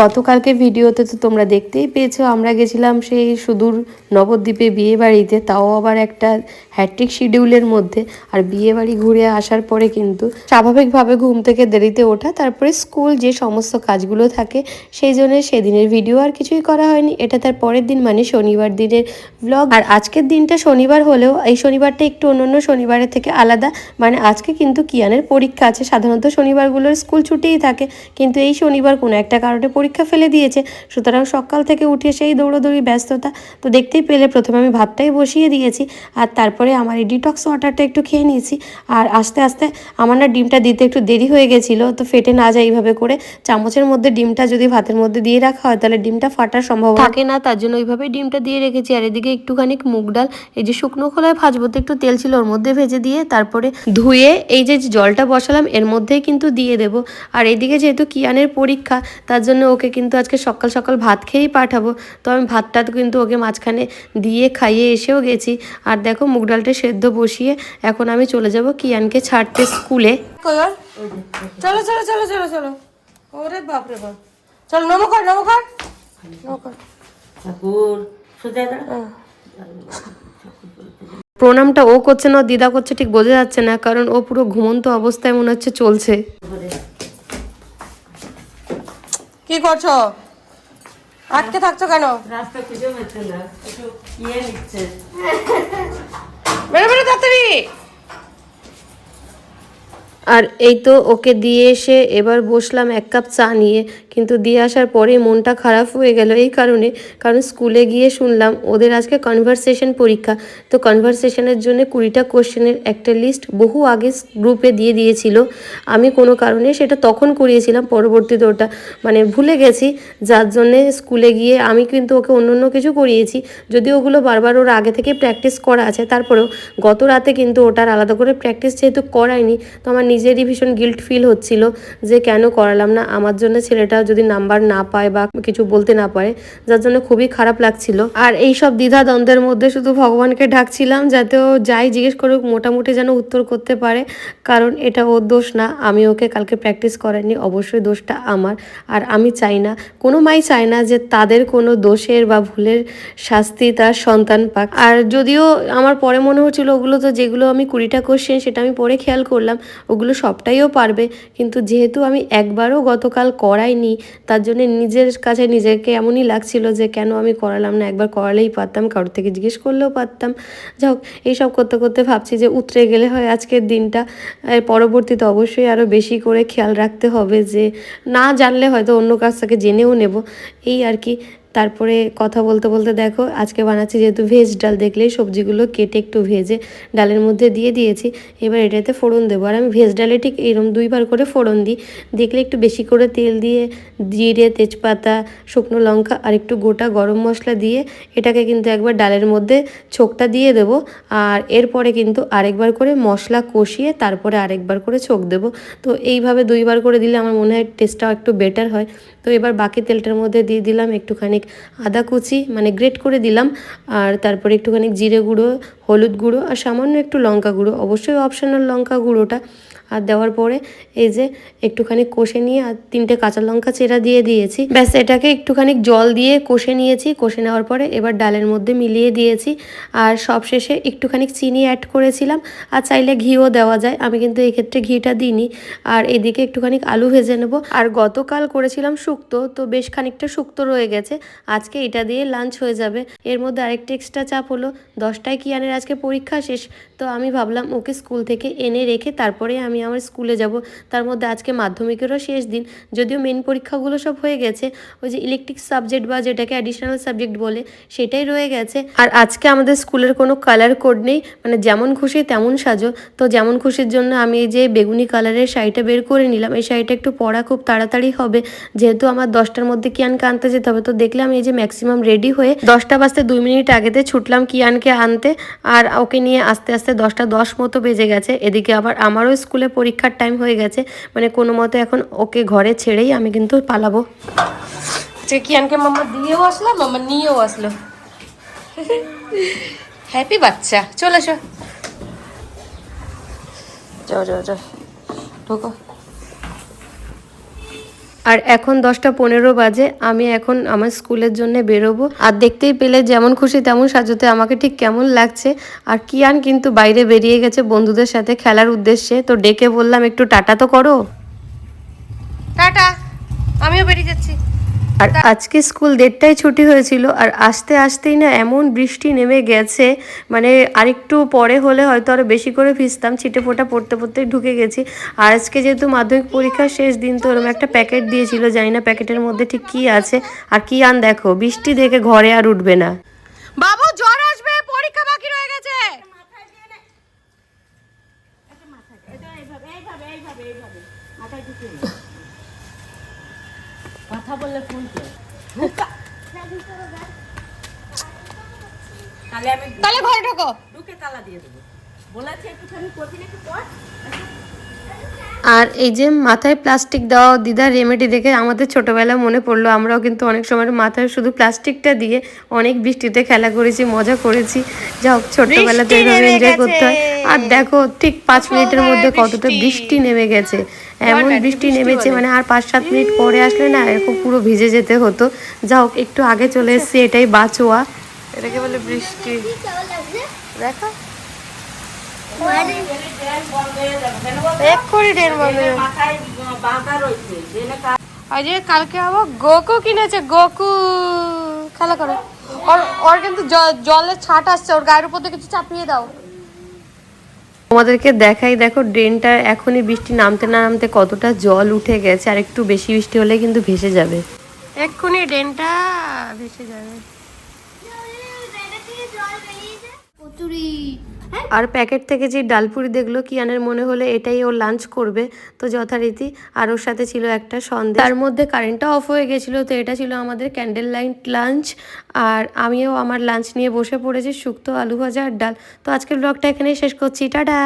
গতকালকে ভিডিওতে তো তোমরা দেখতেই পেয়েছ, আমরা গেছিলাম সেই সুদূর নবদ্বীপে বিয়ে বাড়িতে তাও আবার একটা হ্যাট্রিক শিডিউলের মধ্যে আর বিয়ে বাড়ি ঘুরে আসার পরে কিন্তু স্বাভাবিকভাবে ঘুম থেকে দেরিতে ওঠা, তারপরে স্কুল যে সমস্ত কাজগুলো থাকে সেই জন্য সেদিনের ভিডিও আর কিছুই করা হয়নি। এটা তার পরের দিন মানে শনিবার দিনের ব্লগ আর আজকের দিনটা শনিবার হলেও এই শনিবারটা একটু অন্যান্য শনিবারের থেকে আলাদা। মানে আজকে কিন্তু কিয়ানের পরীক্ষা আছে। সাধারণত শনিবারগুলোর স্কুল ছুটিই থাকে, কিন্তু এই শনিবার কোনো একটা কারণে পরীক্ষা ফেলে দিয়েছে। সুতরাং সকাল থেকে উঠে সেই দৌড়োদৌড়ি, ব্যস্ততা তো দেখতেই পেলে। প্রথমে আমি ভাতটাই বসিয়ে দিয়েছি আর তারপরে আমার এই ডিটক্স ওয়াটারটা একটু খেয়ে নিয়েছি। আর আস্তে আস্তে আমার না ডিমটা দিতে একটু দেরি হয়ে গেছিল, তো ফেটে না যায় এইভাবে করে। চামচের মধ্যে ডিমটা যদি ভাতের মধ্যে দিয়ে রাখা হয়, তাহলে ডিমটা ফাটার সম্ভাবনা থাকে না, তার জন্য ওইভাবে ডিমটা দিয়ে রেখেছি। আর এদিকে একটুখানি মুগ ডাল, এই যে শুকনো খোলায় ভাজবো তো একটু তেল ছিল, ওর মধ্যে ভেজে দিয়ে তারপরে ধুয়ে এই যে জলটা বসালাম, এর মধ্যেই কিন্তু দিয়ে দেব। আর এদিকে যেহেতু কিয়ানের পরীক্ষা, তার জন্য ওকে কিন্তু আজকে সকাল সকাল ভাত খেয়েই পাঠাবো। তো আমি ভাতটা কিন্তু ওকে মাঝখানে দিয়ে খাইয়ে এসেও গেছি। আর দেখো মুগ ডালটা সেদ্ধ বসিয়ে এখন আমি চলে যাব কিয়ানকে ছাড়তে স্কুলে। চলো চলো চলো চলো চলো। ওরে বাপ রে বাপ। চলো নমো কর নমো কর। নমো দাঁড়া প্রণামটা ও করছে না দিদা করছে ঠিক বোঝা যাচ্ছে না কারণ ও পুরো ঘুমন্ত অবস্থায় মনে হচ্ছে চলছে। কি করছ? আটকে থাকছো কেন? রাস্তা খুঁজে পাচ্ছে না একটু ইয়ে নিচ্ছে বেরো বেরো তাড়াতাড়ি আর এই তো ওকে দিয়ে এসে এবার বসলাম এক কাপ চা নিয়ে। কিন্তু দিয়ে আসার পরে মনটা খারাপ হয়ে গেল এই কারণে, কারণ স্কুলে গিয়ে শুনলাম ওদের আজকে কনভারসেশন পরীক্ষা। তো কনভারসেশনের জন্য কুড়িটা কোশ্চেনের একটা লিস্ট বহু আগে গ্রুপে দিয়ে দিয়েছিল। আমি কোনো কারণে সেটা তখন করিয়েছিলাম, পরবর্তীতে ওটা মানে ভুলে গেছি। যার জন্যে স্কুলে গিয়ে আমি কিন্তু ওকে অন্য অন্য কিছু করিয়েছি। যদি ওগুলো বারবার ওর আগে থেকে প্র্যাকটিস করা আছে, তারপরেও গত রাতে কিন্তু ওটার আলাদা করে প্র্যাকটিস যেহেতু করায়নি, তো আমার নিজেরই ভীষণ গিল্ট ফিল হচ্ছিল যে কেন করালাম না? আমার জন্য ছেলেটা যদি নাম্বার না পায় বা কিছু বলতে না পারে, যার জন্য খুবই খারাপ লাগছিল। আর এই সব দ্বিধা দ্বন্দ্বের মধ্যে শুধু ভগবানকে ডাকছিলাম যাতে ও যাই জিজ্ঞেস করুক, মোটামুটি যেন উত্তর করতে পারে। কারণ এটা ওর দোষ না, আমি ওকে কালকে প্র্যাকটিস করাইনি, অবশ্যই দোষটা আমার। আর আমি চাই না কোনো মাই চায় না যে তাদের কোনো দোষের বা ভুলের শাস্তি তার সন্তান পাক। আর যদিও আমার পরে মনে হচ্ছিল, ওগুলো তো যেগুলো আমি কুড়িটা কোশ্চেন সেটা আমি পরে খেয়াল করলাম, ওগুলো সবটাইও পারবে। কিন্তু যেহেতু আমি একবারও গতকাল করাইনি, তার জন্য নিজের কাছে নিজেকে এমনই লাগছিল যে কেন আমি করালাম না, একবার করালেই পারতাম, কারোর থেকে জিজ্ঞেস করলেও পারতাম। যাই হোক, এইসব করতে করতে ভাবছি যে উতরে গেলে হয় আজকের দিনটা। পরবর্তীতে অবশ্যই আরও বেশি করে খেয়াল রাখতে হবে যে না জানলে হয়তো অন্য কাছ থেকে জেনেও নেব। এই আর কি। তারপরে কথা বলতে বলতে দেখো, আজকে বানাচ্ছি যেহেতু ভেজ ডাল, দেখলেই সবজিগুলো কেটে একটু ভেজে ডালের মধ্যে দিয়ে দিয়েছি। এবার এটাতে ফোড়ন দেবো। আর আমি ভেজ ডালে ঠিক এরকম দুইবার করে ফোড়ন দিই। দেখলে একটু বেশি করে তেল দিয়ে জিরে, তেজপাতা, শুকনো লঙ্কা আর একটু গোটা গরম মশলা দিয়ে এটাকে কিন্তু একবার ডালের মধ্যে ছোকটা দিয়ে দেব। আর এরপরে কিন্তু আরেকবার করে মশলা কষিয়ে তারপরে আরেকবার করে ছোক দেব। তো এইভাবে দুইবার করে দিলে আমার মনে হয় টেস্টটাও একটু বেটার হয়। তো এবার বাকি তেলটার মধ্যে দিয়ে দিলাম একটুখানি আদা কুচি মানে গ্রেট করে দিলাম। আর তারপরে একটুখানি জিরে গুঁড়ো, হলুদ গুঁড়ো আর সামান্য একটু লঙ্কা গুঁড়ো। অবশ্যই অপশনাল লঙ্কা গুঁড়োটা। আর দেওয়ার পরে এই যে একটুখানি কষে নিয়ে, আর তিনটে কাঁচা লঙ্কা চেরা দিয়ে দিয়েছি। ব্যাস, এটাকে একটুখানি জল দিয়ে কষে নিয়েছি। কষে নেওয়ার পরে এবার ডালের মধ্যে মিলিয়ে দিয়েছি। আর সবশেষে একটুখানি চিনি অ্যাড করেছিলাম। আর চাইলে ঘিও দেওয়া যায়। আমি কিন্তু এই ক্ষেত্রে ঘিটা দিইনি। আর এদিকে একটুখানি আলু ভেজে নেব। আর গতকাল করেছিলাম শুক্তো, তো বেশ খানিকটা শুক্তো রয়ে গেছে। আজকে এটা দিয়ে লাঞ্চ হয়ে যাবে। এর মধ্যে আরেকটা এক্সট্রা চাপ হলো, দশটায় কিয়ানের আজকে পরীক্ষা শেষ, তো আমি ভাবলাম ওকে স্কুল থেকে এনে রেখে তারপরে আমি আমার স্কুলে যাব। তার মধ্যে আজকে মাধ্যমিকেরও শেষ দিন, যদিও মেন পরীক্ষাগুলো সব হয়ে গেছে, ওই যে ইলেকট্রিক সাবজেক্ট বা যেটাকে অ্যাডিশনাল সাবজেক্ট বলে, সেটাই রয়ে গেছে। আর আজকে আমাদের স্কুলের কোনো কালার কোড নেই মানে যেমন খুশি তেমন সাজো। তো যেমন খুশির জন্য আমি এই যে বেগুনি কালারের শাড়িটা বের করে নিলাম, এই শাড়িটা একটু পরা খুব তাড়াতাড়ি হবে, যেহেতু আমার দশটার মধ্যে কিয়ানকে আনতে যেতে হবে, তো দেখলাম এই যে ম্যাক্সিমাম রেডি হয়ে দশটা বাজতে দুই মিনিট আগেতে ছুটলাম কিয়ানকে আনতে। আর ওকে নিয়ে আস্তে আস্তে দশটা দশ মতো বেজে গেছে। এদিকে আবার আমারও স্কুলে পরীক্ষার টাইম হয়ে গেছে। মানে কোনো মতে এখন ওকে ঘরে ছেড়েই আমি কিন্তু পালাবো। কিয়ানকে মাম্মা দিয়েও আসলো মাম্মা নিয়েও আসলো। হ্যাপি বাচ্চা। চলে এসো। যাও যাও যাও। ঢোকো। আর এখন দশটা পনেরো বাজে, আমি এখন আমার স্কুলের জন্য বেরোবো। আর দেখতেই পেলে যেমন খুশি তেমন সাজতে, আমাকে ঠিক কেমন লাগছে। আর কিয়ান কিন্তু বাইরে বেরিয়ে গেছে বন্ধুদের সাথে খেলার উদ্দেশ্যে। তো ডেকে বললাম, একটু টাটা তো করো। টাটা, আমিও বেরিয়ে যাচ্ছি। আর আজকে স্কুল দেড়টায় ছুটি হয়েছিল আর আসতে আসতেই না এমন বৃষ্টি নেমে গেছে মানে আরেকটু পরে হলে হয়তো আরও বেশি করে ভিজতাম, ছিটে ফোটা পড়তে পড়তে ঢুকে গেছি। আর আজকে যেহেতু মাধ্যমিক পরীক্ষার শেষ দিন তো ওরকম একটা প্যাকেট দিয়েছিল, জানি না প্যাকেটের মধ্যে ঠিক কি আছে। আর কি আন দেখো, বৃষ্টি দেখে ঘরে আর উঠবে না। বাবু জ্বর আসবে পরীক্ষা বাকি রয়ে গেছে কথা বললে ফুলছে তাহলে আমি তাহলে ঘরে ঢোকো। ঢুকে তালা দিয়ে দেবো। বলেছে একটুখানি করবি কর। আর এই যে মাথায় প্লাস্টিক দেওয়া দিদার রেমেডি দেখে আমাদের ছোটবেলা মনে পড়ল আমরাও কিন্তু অনেক সময় মাথায় শুধু প্লাস্টিকটা দিয়ে অনেক বৃষ্টিতে খেলা করেছি মজা করেছি। যা হোক ছোটবেলাতে এইভাবে নেমে এনজয় করতে হয়। আর দেখো ঠিক পাঁচ মিনিটের মধ্যে কতটা বৃষ্টি নেমে গেছে। এমন বৃষ্টি নেমেছে মানে আর পাঁচ সাত মিনিট পরে আসলে না এরকম পুরো ভিজে যেতে হতো। যা হোক একটু আগে চলে এসেছি এটাই বাঁচোয়া এটাকে বলে বৃষ্টি। দেখো। আর কালকে আবার গোকু কিনেছে গোকু। খেলা করো। ওর ওর কিন্তু জলের ছাট আসছে ওর গায়ের উপর দিয়ে কিছু চাপিয়ে দাও। তোমাদেরকে দেখাই দেখো ড্রেনটা এখনই বৃষ্টি নামতে না নামতে কতটা জল উঠে গেছে আর একটু বেশি বৃষ্টি হলে কিন্তু ভেসে যাবে। এক্ষুনি ড্রেনটা ভেসে যাবে। কচুরি আর প্যাকেট থেকে যে ডালপুরি দেখল কিয়ানের মনে হলে এটাই ও লাঞ্চ করবে, তো যথারীতি আর ওর সাথে ছিল একটা সন্দেহ তার মধ্যে কারেন্টটা অফ হয়ে গেছিল, তো এটা ছিল আমাদের ক্যান্ডেল লাইট লাঞ্চ আর আমিও আমার লাঞ্চ নিয়ে বসে পড়েছি শুক্তো আলু ভাজা আর ডাল। তো আজকের ব্লগটা এখানেই শেষ করছি, টাটা!